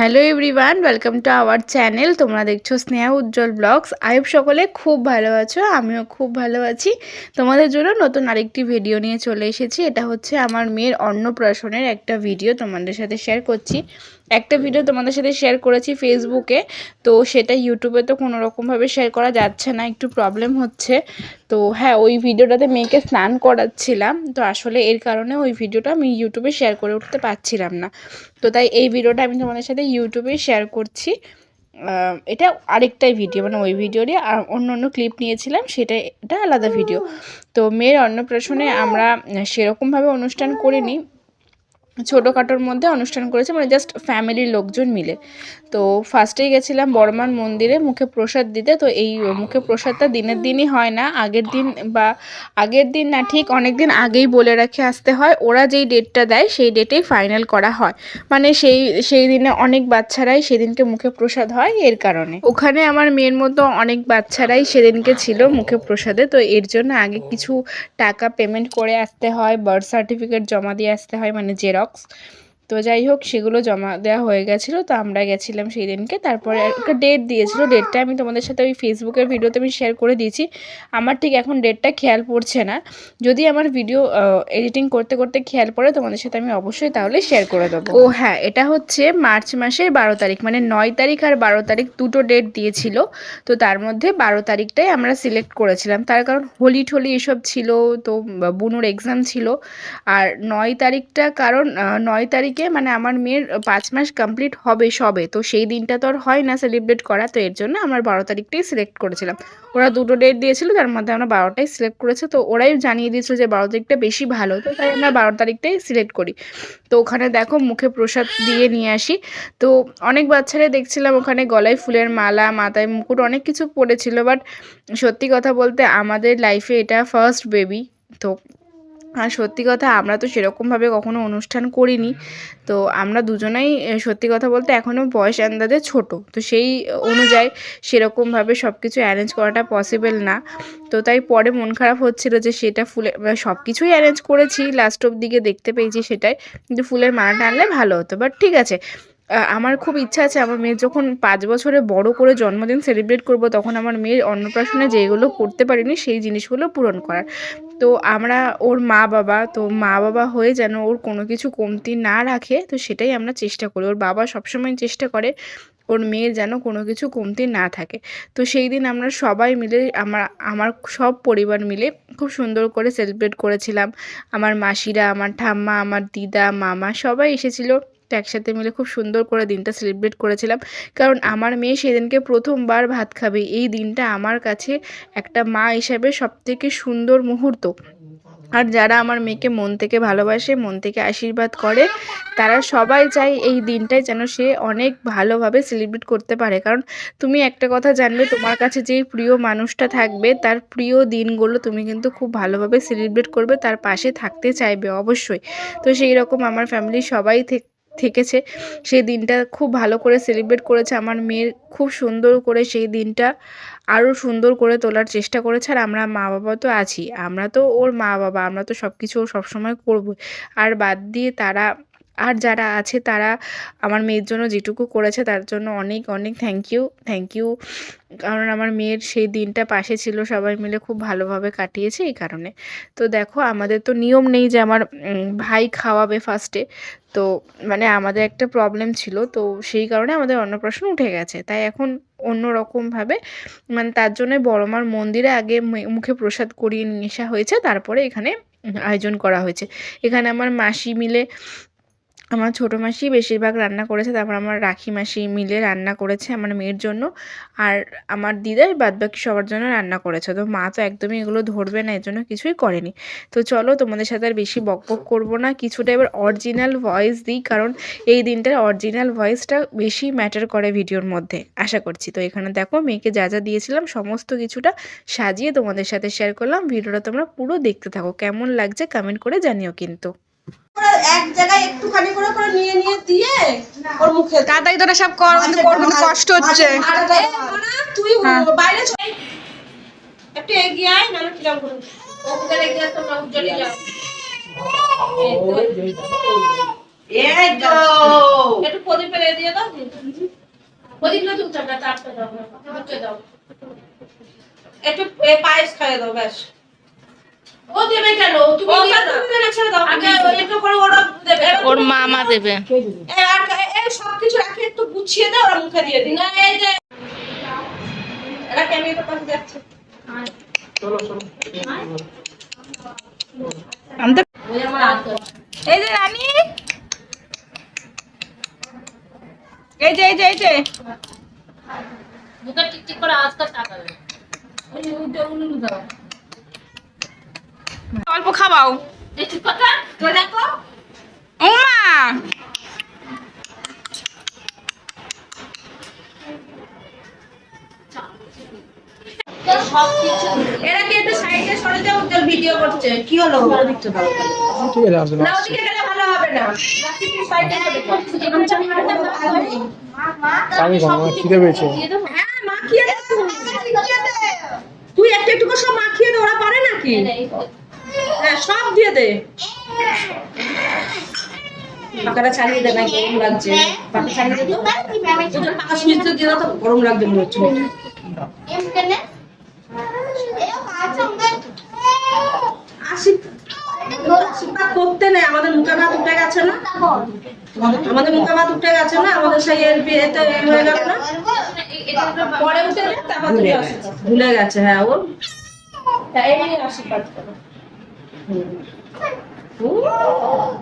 Hello everyone welcome to our channel তোমরা দেখছ স্নেহা উজ্জ্বল blogs. আয়ব সকলে খুব ভালো আছো, আমিও খুব ভালো আছি। তোমাদের জন্য নতুন আরেকটি ভিডিও নিয়ে চলে এসেছি। এটা হচ্ছে আমার মেয়ের অন্নপ্রাশনের একটা ভিডিও তোমাদের সাথে শেয়ার করছি। একটা ভিডিও তোমাদের সাথে শেয়ার করেছি ফেসবুকে তো সেটা ইউটিউবে তো কোনো রকমভাবে শেয়ার করা যাচ্ছে না একটু প্রবলেম হচ্ছে। তো হ্যাঁ ওই ভিডিওটাতে মেয়েকে স্নান করাচ্ছিলাম তো আসলে এর কারণে ওই ভিডিওটা আমি ইউটিউবে শেয়ার করে উঠতে পারছিলাম না। তো তাই এই ভিডিওটা আমি তোমাদের সাথে ইউটিউবে শেয়ার করছি। এটা আরেকটাই ভিডিও মানে ওই ভিডিওরই অন্য অন্য ক্লিপ নিয়েছিলাম সেটা এটা আলাদা ভিডিও তো মেয়ের অন্নপ্রাশনে আমরা সেরকমভাবে অনুষ্ঠান করিনি ছোটোখাটোর মধ্যে অনুষ্ঠান করেছে মানে জাস্ট ফ্যামিলির লোকজন মিলে। তো ফার্স্টেই গেছিলাম বর্মান মন্দিরে মুখে প্রসাদ দিতে, তো এই মুখে প্রসাদটা দিনের দিনই হয় না, আগের দিন বা আগের দিন না, ঠিক অনেক দিন আগেই বলে রাখে আসতে হয়। ওরা যেই ডেটটা দেয়, সেই ডেটেই ফাইনাল করা হয়। মানে সেই সেই দিনে অনেক বাচ্চারাই সেদিনকে মুখে প্রসাদ হয় এর কারণে। ওখানে আমার মেয়ের মতো অনেক বাচ্চারাই সেদিনকে ছিল মুখে প্রসাদে, তো এর জন্য আগে কিছু টাকা পেমেন্ট করে আসতে হয় বার্থ সার্টিফিকেট জমা দিয়ে আসতে হয় মানে জেরক্স box. তো যাই হোক, সেগুলো জমা দেওয়া হয়ে গেছিল, তো আমরা গেছিলাম সেই দিনকে তারপরে একটা ডেট দিয়েছিল ডেটটা আমি তোমাদের সাথে ওই ফেসবুকের ভিডিওতে আমি শেয়ার করে দিয়েছি। আমার ঠিক এখন ডেটটা খেয়াল পড়ছে না। যদি আমার ভিডিও এডিটিং করতে করতে খেয়াল পড়ে, তোমাদের সাথে আমি অবশ্যই তাহলে শেয়ার করে দেবো। ও হ্যাঁ এটা হচ্ছে মার্চ মাসের বারো তারিখ মানে নয় তারিখ আর বারো তারিখ দুটো ডেট দিয়েছিল। তো তার মধ্যে বারো তারিখটাই আমরা সিলেক্ট করেছিলাম। তার কারণ হোলি ঠলি এসব ছিল, তো বুনুর এক্সাম ছিল। আর নয় তারিখটা কারণ নয় তারিখে থেকে মানে আমার মেয়ের পাঁচ মাস কমপ্লিট হবে সবে। তো সেই দিনটা তো আর হয় না সেলিব্রেট করা। তো এর জন্য আমার বারো তারিখটাই সিলেক্ট করেছিলাম। ওরা দুটো ডেট দিয়েছিল, তার মধ্যে আমরা বারোটাই সিলেক্ট করেছে। তো ওরাই জানিয়ে দিয়েছিল যে বারো তারিখটা বেশি ভালো। তো তাই আমরা বারো তারিখটাই সিলেক্ট করি। তো ওখানে দেখো মুখে প্রসাদ দিয়ে নিয়ে আসি। তো অনেক বাচ্চারা দেখছিলাম ওখানে গলায় ফুলের মালা, মাথায় মুকুট অনেক কিছু পড়েছিল। বাট সত্যি কথা বলতে আমাদের লাইফে এটা ফার্স্ট বেবি তো আর সত্যি কথা, আমরা তো সেরকমভাবে কখনো অনুষ্ঠান করিনি। তো আমরা দুজনেই সত্যি কথা বলতে এখনও বয়স আন্দাজে ছোট। তো সেই অনুযায়ী সেরকমভাবে সব কিছু অ্যারেঞ্জ করাটা পসিবল না। তো তাই পরে মন খারাপ হচ্ছিল যে সেটা ফুলে সব কিছুই অ্যারেঞ্জ করেছি। লাস্ট অব দিকে দেখতে পেয়েছি সেটাই। কিন্তু ফুলের মালাটা আনলে ভালো হতো। বাট ঠিক আছে আমার খুব ইচ্ছা আছে, আমার মেয়ের যখন পাঁচ বছরে বড় করে জন্মদিন সেলিব্রেট করব, তখন আমার মেয়ের অন্নপ্রাশনে যেগুলো করতে পারিনি, সেই জিনিসগুলো পূরণ করার। তো আমরা ওর মা বাবা তো মা বাবা হয়ে যেন ওর কোনো কিছু কমতি না রাখে, তো সেটাই আমরা চেষ্টা করি। ওর বাবা সবসময় চেষ্টা করে ওর মেয়ের যেন কোনো কিছু কমতি না থাকে। তো সেই দিন আমরা সবাই মিলে, আমার আমার সব পরিবার মিলে খুব সুন্দর করে সেলিব্রেট করেছিলাম। আমার মাসিরা, আমার ঠাম্মা, আমার দিদা, মামা সবাই এসেছিল। তো একসাথে মিলে খুব সুন্দর করে দিনটা সেলিব্রেট করেছিলাম। কারণ আমার মেয়ে সেদিনকে প্রথমবার ভাত খাবে। এই দিনটা আমার কাছে একটা মা হিসাবে সবথেকে সুন্দর মুহূর্ত। আর যারা আমার মেয়েকে মন থেকে ভালোবাসে, মন থেকে আশীর্বাদ করে, তারা সবাই চায় এই দিনটাই যেন সে অনেক ভালোভাবে সেলিব্রেট করতে পারে। কারণ তুমি একটা কথা জানবে, তোমার কাছে যেই প্রিয় মানুষটা থাকবে, তার প্রিয় দিনগুলো তুমি কিন্তু খুব ভালোভাবে সেলিব্রেট করবে, তার পাশে থাকতে চাইবে অবশ্যই। তো সেই রকম আমার ফ্যামিলির সবাই থেকেছে। সেই দিনটা খুব ভালো করে সেলিব্রেট করেছে। আমার মেয়ের খুব সুন্দর করে সেই দিনটা আরও সুন্দর করে তোলার চেষ্টা করেছে। আর আমরা মা বাবা তো আছি। আমরা তো ওর মা বাবা আমরা তো সব কিছু সবসময় করব আর বাদ দিয়ে তারা আর যারা আছে তারা আমার মেয়ের জন্য যেটুকু করেছে তার জন্য অনেক অনেক থ্যাংক ইউ থ্যাংক ইউ কারণ আমার মেয়ের সেই দিনটা পাশে ছিল, সবাই মিলে খুব ভালোভাবে কাটিয়েছে এই কারণে। তো দেখো, আমাদের তো নিয়ম নেই যে আমার ভাই খাওয়াবে ফার্স্টে তো মানে আমাদের একটা প্রবলেম ছিল, তো সেই কারণে আমাদের অন্নপ্রাশন উঠে গেছে। তাই এখন অন্য রকমভাবে মানে তার জন্য বড়মার মন্দিরে আগে মুখে প্রসাদ করিয়ে নিয়ে আসা হয়েছে, তারপরে এখানে আয়োজন করা হয়েছে। এখানে আমার মাসি মিলে আমার ছোটো মাসি বেশিরভাগ রান্না করেছে, তারপর আমার রাখি মাসি মিলে রান্না করেছে আমার মেয়ের জন্য। আর আমার দিদার বাদবাকি সবার জন্য রান্না করেছে। তো মা তো একদমই এগুলো ধরবে না, এর জন্য কিছুই করেনি। তো চলো তোমাদের সাথে আর বেশি বক বক করব না, কিছুটা এবার অরিজিনাল ভয়েস দিই, কারণ এই দিনটার অরিজিনাল ভয়েসটা বেশি ম্যাটার করে ভিডিওর মধ্যে। আশা করছি। তো এখানে দেখো, মেয়েকে যা যা দিয়েছিলাম, সমস্ত কিছুটা সাজিয়ে তোমাদের সাথে শেয়ার করলাম। ভিডিওটা তোমরা পুরো দেখতে থাকো। কেমন লাগছে কমেন্ট করে জানিও কিন্তু। এক জায়গায় একটুখানি করে করে নিয়ে নিয়ে দিয়ে ওর মুখে তাড়াতাড়ি তোরা সব কর করব কষ্ট হচ্ছে? তুই বাইরে একটু এগিয়ে আয় নাহলে কিরম করে ওকে এগিয়ে আসতো না উজ্জ্বলে যাও। এই তো একটু প্রদীপের এ দিয়ে দাও। প্রদীপ না তুমি চারটা চারটা দাও দাও। একটু পায়েস খাইয়ে দাও ব্যাস। ও দেবে কেন? তুমি দেবে ছেড়ে দাও। আগে একটু করে ওরা দেবে। ওর মামা দেবে। এই আর এই সবকিছু রাখি একটু গুছিয়ে দাও ওরা মুখে দিয়ে দিই না এই যে এরা ক্যামেরাটা পাশে যাচ্ছে? ওই আমার হাত এই যে রানী। এই যে এই যে এই যে। মুখে টিকটিক করে আজকাল তাকাবে। ওই উল্টো উল্টো দাও। অল্প খাওয়াও এই চুপ কথা তো দেখো ওমা এরা কি একটু সাইডে সরে যাও উজ্জ্বল ভিডিও করছে। কি হলো? ওদিকটা দাও। ঠিক আছে আসবে না। ওদিকে গেলে ভালো হবে না। রাখি একটু সাইডে যাবে এরকম চামড়াটা ভালো নেই আমি খাব খিদে পেয়েছে হ্যাঁ তুই। মাখিয়ে দে। তুই একটু একটু করে সব মাখিয়ে দে ওরা পারে নাকি? হ্যাঁ সব দিয়ে দে। পাকাটা ছাড়িয়ে দে না গরম লাগছে। ছাড়িয়ে দে তো। গরম লাগছে মনে হচ্ছে। নেই, আমাদের মুখে ভাত উঠে গেছে না? আমাদের উঠে গেছে না? আমাদের সেই এর বিয়েতে হয়ে গেল না? পরে উঠে ভুলে গেছে হ্যাঁ ও। তা এই আশীর্বাদ করো।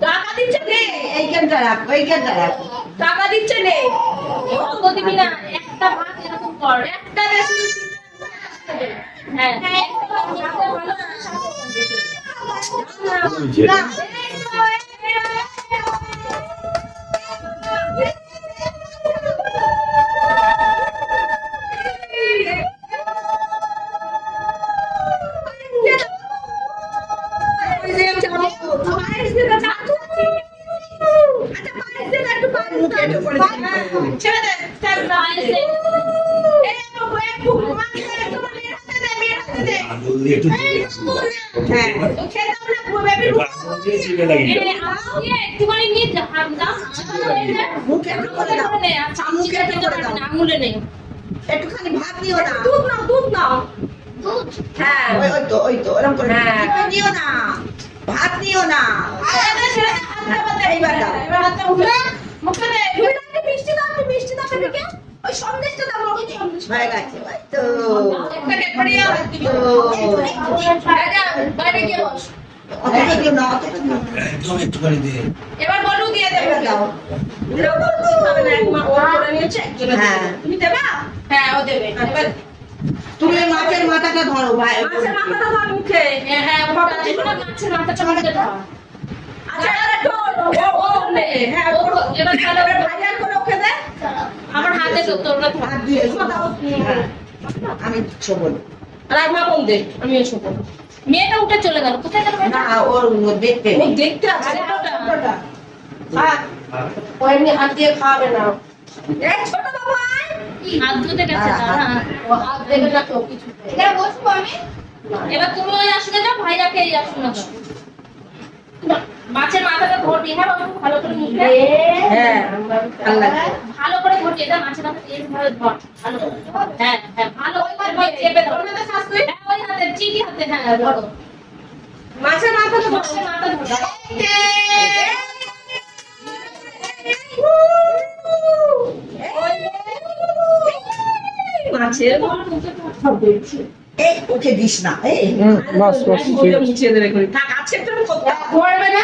টাকা দিচ্ছে নে এইখানটা রাখ ওইখানটা রাখ টাকা দিচ্ছে নে না একটা ভাত এরকম কর একটা বেশি হ্যাঁ ছেড়ে দে ছেড়ে দে এই বাবু একটু মাকে একটু মেরে দে মেরে দে হ্যাঁ তো খেতাম না বেবি একটুখানি নিয়ে যা হাম দাও। মুখে করে দাও। মুখে করে দাও। আঙুলে নেই। একটুখানি ভাত দিও না। দুধ নাও দুধ নাও। হ্যাঁ। ওই ওই তো ওই তো ওরকম করে হ্যাঁ। দিও না। ভাত দিও না এইবার দাও। এবার হাতটা উঠে। মুখে তুমি মিষ্টি দাও মিষ্টি দাও বেবিকে ওই সন্দেশটা দাও হয়ে গেছে ওই তো। বাইরে গিয়ে বস। দিও দিও। একদম একটুখানি দে এবার বলু দিয়ে দেবে দাও এরকম কিছু হবে না, এক ও করে নিয়েছে, একজনে হ্যাঁ। তুমি দেবা? হ্যাঁ, ও দেবে। এবার তুমি মাছের মাথাটা ধরো ভাই মাছের মাথাটা ধর মুখে। হ্যাঁ, ওটা দিবো না, মাছের মাথাটা মুখে ধর। আচ্ছা, এবার একটু ও- ও হ্যাঁ, ও- এবার তাহলে এবার ভাই করে ওকে দে। আমার হাতে তো তোর না দিয়ে হ্যাঁ। আমি শোবো না। আর এক মা বোন দে, আমিও মেয়েটা উঠে চলে গেল। কোথায় গেল না ওর দেখতে ও দেখতে আছে। ছোটটা। হ্যাঁ, ও এমনি হাত দিয়ে খাওয়াবে না। এই ছোট বাবু আয়। হাত ধুতে গেছে হ্যাঁ। ও হাত দেবে না তো কিছু এবার তুমি ওই আসলে যাও ভাইরাকে এই আসুন যাও। মাছের মাথাটা ধরবি হ্যাঁ বাবু? ভালো করে মুখে হ্যাঁ ভালো করে ধরবি এটা মাছের মাথা এইভাবে ধর ভালো করে। হ্যাঁ হ্যাঁ ভালো করে চেপে ধর। মধ্যে শ্বাস তুই। হ্যাঁ ওই হাতে চিকি হাতে হ্যাঁ ধরো। মাছের মাথা তো মাছের মাথা ধরো। মাছের এই ওকে দিস না এই। হুম বাস বাস ঠিক আছে। মুছিয়ে দেবে করে থাক ধরবে না?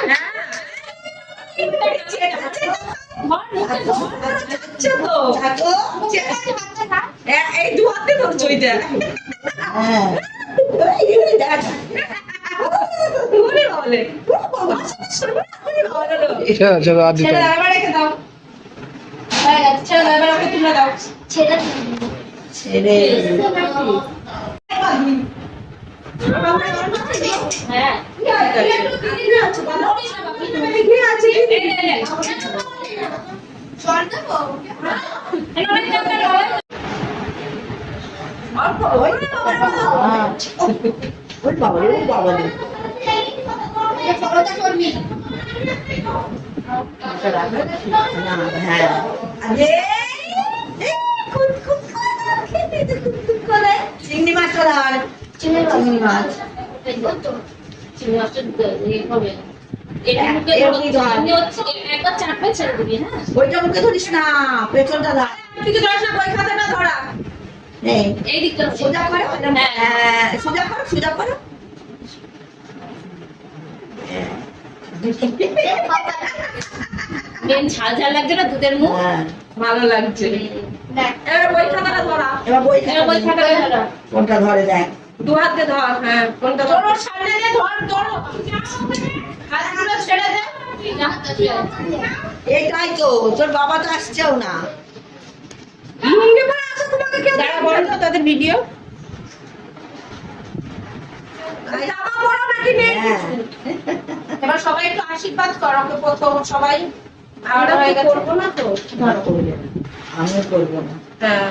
তো থাকো। এ- এই দু হাতে ধরছো ওইটা। হ্যাঁ ছেড়ে ছেড়ে আর দিতে ছেড়ে দাও, হয়ে গেছে, ছেড়ে দাও, এবার ওকে তুলে দাও ছেড়ে ছেড়ে হ্যাঁ কি আছে বলো? কি আছে? এই নে, নে। এই নে, নে, নে, নে। অল্প, ওরে বাবারে। ওই বাবা রে ওই বাবা রে হ্যাঁ করে। চিংড়ি ধর চিংড়ি মাছ হ্যাঁ? ওইটা মুখে ধরিস না পেছনটা ধর কিছু ধরিস না বই খাতাটা ধরা এই দিকটা সোজা করো হ্যাঁ। সোজা করো সোজা করো। বেন ঝাল ঝাল লাগছে না দুধের মুখ? হ্যাঁ। ভালো লাগছে। এবার বই খাতাটা ধরা। এবার বই কোনটা ধরে দেখ। দু হাতে ধর হ্যাঁ কোনটা ধর? সামনে ধর ধর। হাতগুলো ছেড়ে দে হাতটা ছেড়ে দে। এইটাই তো তোর বাবা তো আসছেও না। লুঙ্গি পরে আছে তোমাকে কেউ দাঁড়া বলো তো তাদের ভিডিও জামা পরো নাকি নেই হ্যাঁ। এবার সবাই একটু আশীর্বাদ করো প্রথম সবাই। আমরা করব না তো? আমিও করব না। হ্যাঁ।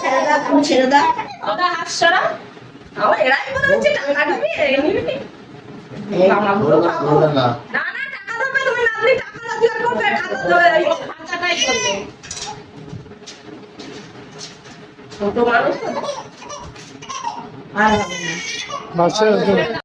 ছেড়ে দাও তুমি ছেড়ে দাও ওটা হাত সরা। আমার এরাই মনে হচ্ছে টাকা দিবে এমনি না না। টাকা দেবে তুমি নাতনি টাকা দাও কি করবে টাকা দেবে এই খাঁচাটাই করবে। ছোট মানুষ আর হবে না